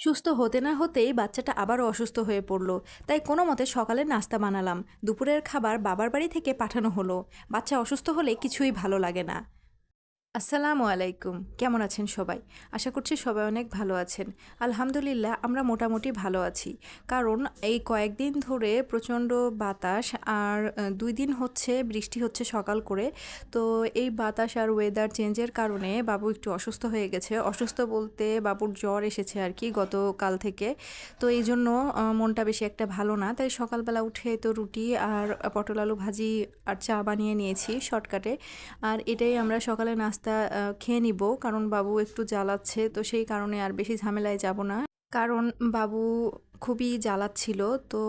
সুস্থ হতে না হতেই বাচ্চাটা আবারও অসুস্থ হয়ে পড়ল। তাই কোনো মতে সকালে নাস্তা বানালাম। দুপুরের খাবার বাবার বাড়ি থেকে পাঠানো হলো। বাচ্চা অসুস্থ হলে কিছুই ভালো লাগে না। আসসালামু আলাইকুম। কেমন আছেন সবাই? আশা করছি সবাই অনেক ভালো আছেন। আলহামদুলিল্লাহ, আমরা মোটামুটি ভালো আছি। কারণ এই কয়েকদিন ধরে প্রচণ্ড বাতাস আর দুই দিন হচ্ছে, বৃষ্টি হচ্ছে সকাল করে। তো এই বাতাস আর ওয়েদার চেঞ্জের কারণে বাবু একটু অসুস্থ হয়ে গেছে। অসুস্থ বলতে বাবুর জ্বর এসেছে আর কি গতকাল থেকে। তো এই জন্য মনটা বেশি একটা ভালো না। তাই সকালবেলা উঠে তো রুটি আর পটল আলু ভাজি আর চা বানিয়ে নিয়েছি শর্টকাটে। আর এটাই আমরা সকালে নাস্তা আহ, খেয়ে নিব। কারণ বাবু একটু জ্বালাচ্ছে তো সেই কারণে আর বেশি ঝামেলায় যাব না। কারণ বাবু খুবই জ্বালাচ্ছিল। তো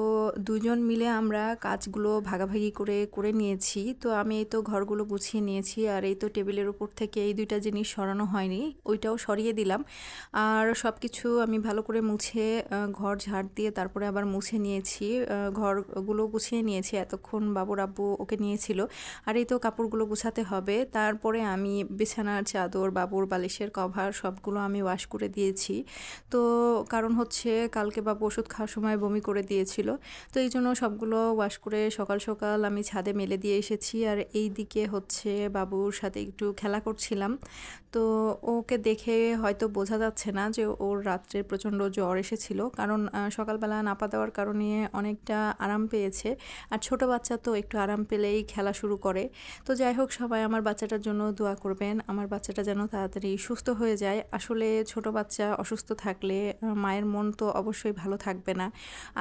দুজন মিলে আমরা কাজগুলো ভাগাভাগি করে করে নিয়েছি। তো আমি এই তো ঘরগুলো গুছিয়ে নিয়েছি আর এই তো টেবিলের উপর থেকে এই দুইটা জিনিস সরানো হয়নি, ওইটাও সরিয়ে দিলাম। আর সব কিছু আমি ভালো করে মুছে ঘর ঝাড় দিয়ে তারপরে আবার মুছে নিয়েছি। ঘরগুলো গুছিয়ে নিয়েছি, এতক্ষণ বাবুর আব্বু ওকে নিয়েছিল। আর এই তো কাপড়গুলো গুছাতে হবে। তারপরে আমি বিছানার চাদর, বাবুর বালিশের কভার সবগুলো আমি ওয়াশ করে দিয়েছি। তো কারণ হচ্ছে কালকে বাবু ওষুধ খাওয়ার সময় বমি করে দিয়েছিল। তো এই জন্য সবগুলো ওয়াশ করে সকাল সকাল আমি ছাদে মেলে দিয়ে এসেছি। আর এই দিকে হচ্ছে বাবুর সাথে একটু খেলা করছিলাম। তো ওকে দেখে হয়তো বোঝা যাচ্ছে না যে ওর রাত্রে প্রচণ্ড জ্বর এসেছিল। কারণ সকালবেলা নাপা দেওয়ার কারণে অনেকটা আরাম পেয়েছে। আর ছোট বাচ্চা তো একটু আরাম পেলেই খেলা শুরু করে। তো যাই হোক, সবাই আমার বাচ্চাটার জন্য দোয়া করবেন। আমার বাচ্চাটা যেন তাড়াতাড়ি সুস্থ হয়ে যায়। আসলে ছোট বাচ্চা অসুস্থ থাকলে মায়ের মন তো অবশ্যই ভালো থাকবে না।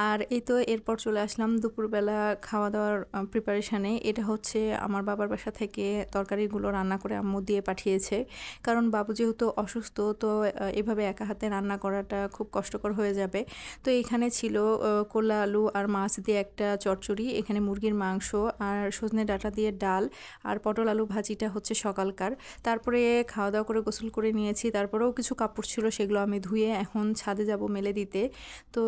আর এই তো এরপর চলে আসলাম দুপুরবেলা খাওয়া দাওয়ার প্রিপারেশানে এটা হচ্ছে আমার বাবার বাসা থেকে তরকারিগুলো রান্না করে আম্মু দিয়ে পাঠিয়েছে। কারণ বাবু যেহেতু অসুস্থ, তো এভাবে একা হাতে রান্না করাটা খুব কষ্টকর হয়ে যাবে। তো এখানে ছিল কোলা আলু আর মাছ দিয়ে একটা চচ্চড়ি এখানে মুরগির মাংস আর সজনে ডাঁটা দিয়ে ডাল আর পটল আলু ভাজিটা হচ্ছে সকালকার। তারপরে খাওয়া দাওয়া করে গোসল করে নিয়েছি, তারপরেও কিছু কাপড় ছিল সেগুলো আমি ধুয়ে এখন ছাদে যাব মেলে দিতে। তো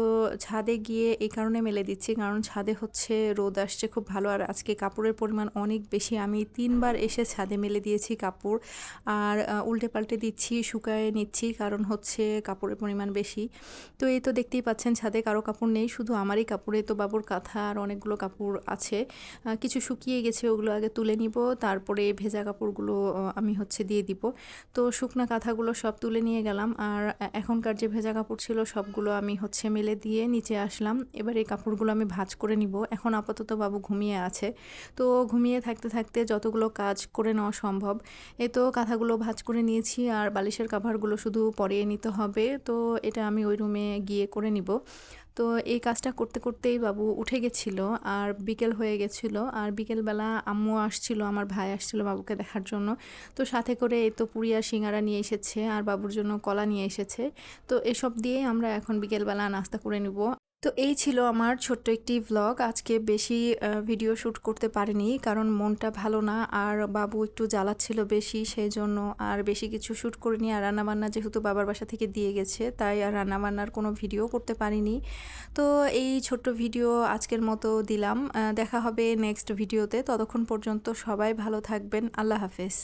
ছাদে গিয়ে এই কারণে মেলে দিচ্ছি, কারণ ছাদে হচ্ছে রোদ আসছে খুব ভালো আর আজকে কাপড়ের পরিমাণ অনেক বেশি। আমি তিনবার এসে ছাদে মেলে দিয়েছি কাপড় আর উল্টে পাল্টে দিচ্ছি, শুকায়ে নিচ্ছি, কারণ হচ্ছে কাপড়ের পরিমাণ বেশি। তো এই তো দেখতেই পাচ্ছেন, ছাদে কারও কাপড় নেই, শুধু আমারই কাপড়ে তো বাবুর কাঁথা আর অনেকগুলো কাপড় আছে। কিছু শুকিয়ে গেছে, ওগুলো আগে তুলে নিব, তারপরে ভেজা কাপড়গুলো আমি হচ্ছে দিয়ে দিব। তো শুকনা কাঁথাগুলো সব তুলে নিয়ে গেলাম, আর এখনকার যে ভেজা কাপড় ছিল, সবগুলো আমি হচ্ছে মেলে দিয়ে নিচে আসলাম। এবার এই কাপড়গুলো আমি ভাজ করে নিব। এখন আপাতত বাবু ঘুমিয়ে আছে। তো ঘুমিয়ে থাকতে থাকতে যতগুলো কাজ করে নেওয়া সম্ভব, এ তো কাঁথাগুলো ভাজ করে নিয়েছি আর বালিশের কাভারগুলো শুধু পরিয়ে নিতে হবে। তো এটা আমি ওই রুমে গিয়ে করে নিব। তো এই কাজটা করতে করতেই বাবু উঠে গেছিল আর বিকেল হয়ে গেছিল আর বিকেলবেলা আম্মু আসছিল, আমার ভাই আসছিল বাবুকে দেখার জন্য। তো সাথে করে এই তো পুরি আর সিঙ্গারা নিয়ে এসেছে আর বাবুর জন্য কলা নিয়ে এসেছে। তো এসব দিয়েই আমরা এখন বিকেলবেলা নাস্তা করে নিব। তো এই ছিল আমার ছোট্ট একটি ভ্লগ আজকে বেশি ভিডিও শ্যুট করতে পারিনি, কারণ মনটা ভালো না, আর বাবু একটু জ্বালাচ্ছিল বেশি সেই জন্য আর বেশি কিছু শ্যুট করিনি। আর রান্নাবান্না যেহেতু বাবার বাসা থেকে দিয়ে গেছে, তাই আর রান্নাবান্নার কোনো ভিডিও করতে পারিনি। তো এই ছোট্ট ভিডিও আজকের মতো দিলাম। দেখা হবে নেক্সট ভিডিওতে ততক্ষণ পর্যন্ত সবাই ভালো থাকবেন। আল্লাহ হাফেজ।